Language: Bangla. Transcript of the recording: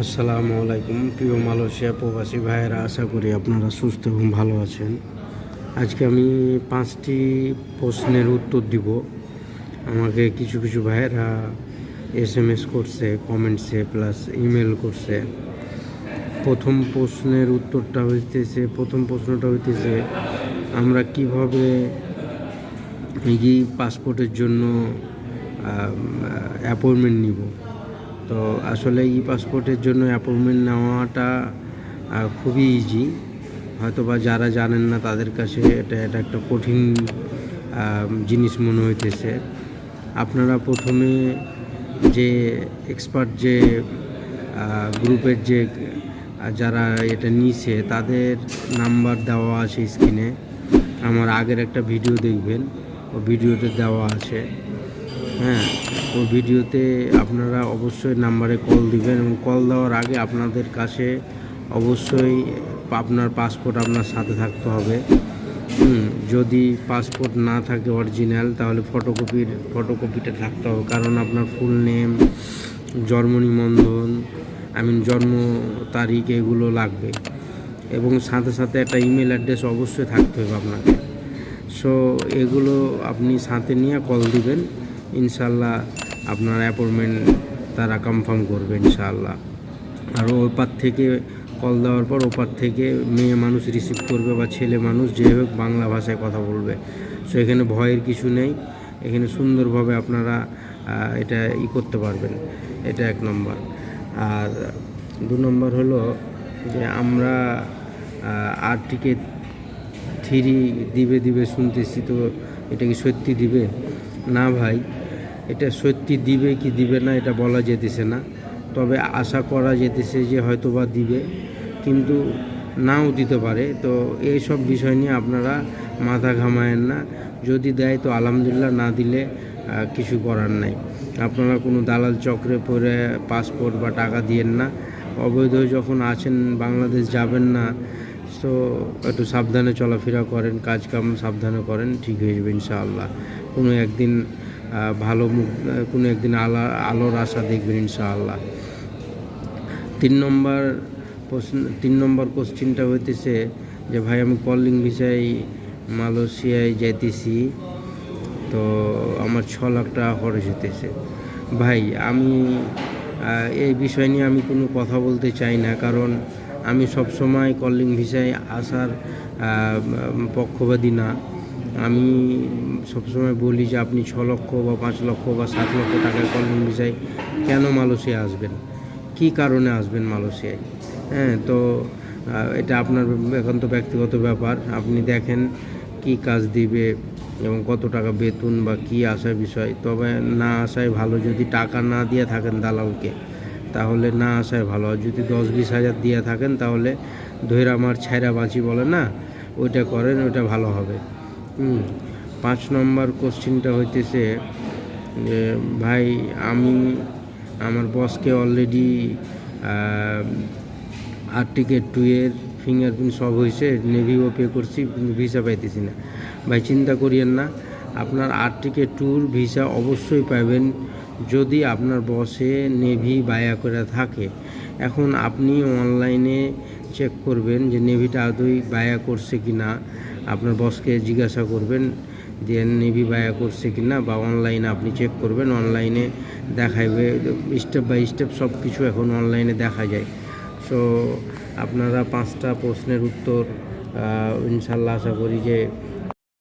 আসসালামু আলাইকুম, প্রিয় মালয়েশিয়া প্রবাসী ভাইয়েরা, আশা করি আপনারা সুস্থ এবং ভালো আছেন। আজকে আমি পাঁচটি প্রশ্নের উত্তর দিব। আমাকে কিছু কিছু ভাইয়েরা এস এম এস করছে, কমেন্টসে প্লাস ইমেল করছে। প্রথম প্রশ্নের উত্তরটা হইতেছে, প্রথম প্রশ্নটা হইতেছে, আমরা কীভাবে এই পাসপোর্টের জন্য অ্যাপয়েন্টমেন্ট নিব? তো আসলে ই পাসপোর্টের জন্য অ্যাপয়েন্টমেন্ট নেওয়াটা খুবই ইজি হয়তো বা যারা জানেন না তাদের কাছে এটা এটা একটা কঠিন জিনিস মনে হইতেছে। আপনারা প্রথমে যে এক্সপার্ট যে গ্রুপের যে যারা এটা নিছে, তাদের নাম্বার দেওয়া আছে স্ক্রিনে আমার আগের একটা ভিডিও দেখবেন, ও ভিডিওতে দেওয়া আছে। হ্যাঁ। ও ভিডিওতে আপনারা অবশ্যই নাম্বারে কল দিবেন এবং কল দেওয়ার আগে আপনাদের কাছে অবশ্যই আপনার পাসপোর্ট আপনার সাথে থাকতে হবে। যদি পাসপোর্ট না থাকে অরিজিনাল, তাহলে ফটোকপির, ফটোকপিটা থাকতে হবে। কারণ আপনার ফুল নেম, জন্ম নিবন্ধন আই মিন জন্ম তারিখ এগুলো লাগবে। এবং সাথে সাথে একটা ইমেল অ্যাড্রেস অবশ্যই থাকতে হবে আপনাকে। সো এগুলো আপনি সাথে নিয়ে কল দিবেন। ইনশাল্লাহ আপনার অ্যাপয়েন্টমেন্ট তারা কনফার্ম করবে ইনশাল্লাহ আর ওপার থেকে কল দেওয়ার পর ওপার থেকে মেয়ে মানুষ রিসিভ করবে বা ছেলে মানুষ যে হোক বাংলা ভাষায় কথা বলবে। সো এখানে ভয়ের কিছু নেই। এখানে সুন্দরভাবে আপনারা এটা ই করতে পারবেন। এটা এক নম্বর। আর দু নম্বর হলো যে আমরা আর টিকিট থ্রি দিবে দিবে শুনতেছি তো এটা কি সত্যি দিবে? না ভাই। এটা সত্যি দিবে কি দিবে না এটা বলা যেতেছে না। তবে আশা করা যেতেছে যে হয়তো বা দিবে, কিন্তু নাও দিতে পারে। তো এই সব বিষয় নিয়ে আপনারা মাথা ঘামায়েন না। যদি দেয় তো আলহামদুলিল্লাহ, না দিলে কিছু করার নাই। আপনারা কোনো দালাল চক্রে পরে পাসপোর্ট বা টাকা দিয়েন না। অবৈধ যখন আছেন, বাংলাদেশ যাবেন না, তো একটু সাবধানে চলাফেরা করেন কাজ কাম সাবধানে করেন, ঠিক হয়ে যাবে ইনশাআল্লাহ। কোনো একদিন ভালো মুখ কোনো একদিন আলা, আলোর আশা দেখবেন ইনশাআল্লাহ। তিন নম্বর প্রশ্ন, তিন নম্বর কোশ্চিনটা হইতেছে যে, ভাই, আমি কলিং ভিসায় মালয়েশিয়ায় যাইতেছি, তো আমার ছ লাখ টাকা খরচ হইতেছে। ভাই, আমি এই বিষয় নিয়ে আমি কোনো কথা বলতে চাই না, কারণ আমি সব সময় কলিং ভিসায় আসার পক্ষবাদী না। আমি সবসময় বলি যে আপনি ছ লক্ষ বা পাঁচ লক্ষ বা সাত লক্ষ টাকায় কলিং ভিসায় কেন মালয়েশিয়া আসবেন? কি কারণে আসবেন মালয়েশিয়ায়? হ্যাঁ তো এটা আপনার এখন তো ব্যক্তিগত ব্যাপার। আপনি দেখেন কি কাজ দিবে এবং কত টাকা বেতন বা কি আসার বিষয়। তবে না আসায় ভালো যদি টাকা না দিয়ে থাকেন দালালকে, তাহলে না আসায় ভালো। আর যদি দশ বিশ হাজার দিয়ে থাকেন, তাহলে ধৈর আমার ছাইরা বাঁচি বলে না? ওইটা করেন, ওইটা ভালো হবে। পাঁচ নম্বর কোশ্চিনটা হইতেছে যে, ভাই, আমি, আমার বসকে অলরেডি আর টিকেট টু এর ফিঙ্গারপ্রিন্ট সব হয়েছে নেভিও পে করছি, কিন্তু ভিসা পাইতেছি না। ভাই, চিন্তা করিয়েন না, আপনার আর ট্যুর ভিসা অবশ্যই পাবেন যদি আপনার বসে নেভি বায়া করে থাকে। এখন আপনি অনলাইনে চেক করবেন যে নেভিটা আদৌ বায়া করছে কি না আপনার বসকে জিজ্ঞাসা করবেন যে নিবি বায়া করছে কি না বা অনলাইনে আপনি চেক করবেন অনলাইনে দেখাইবে স্টেপ বাই স্টেপ সব কিছু এখন অনলাইনে দেখা যায়। সো আপনারা পাঁচটা প্রশ্নের উত্তর ইনশাল্লাহ আশা করি যে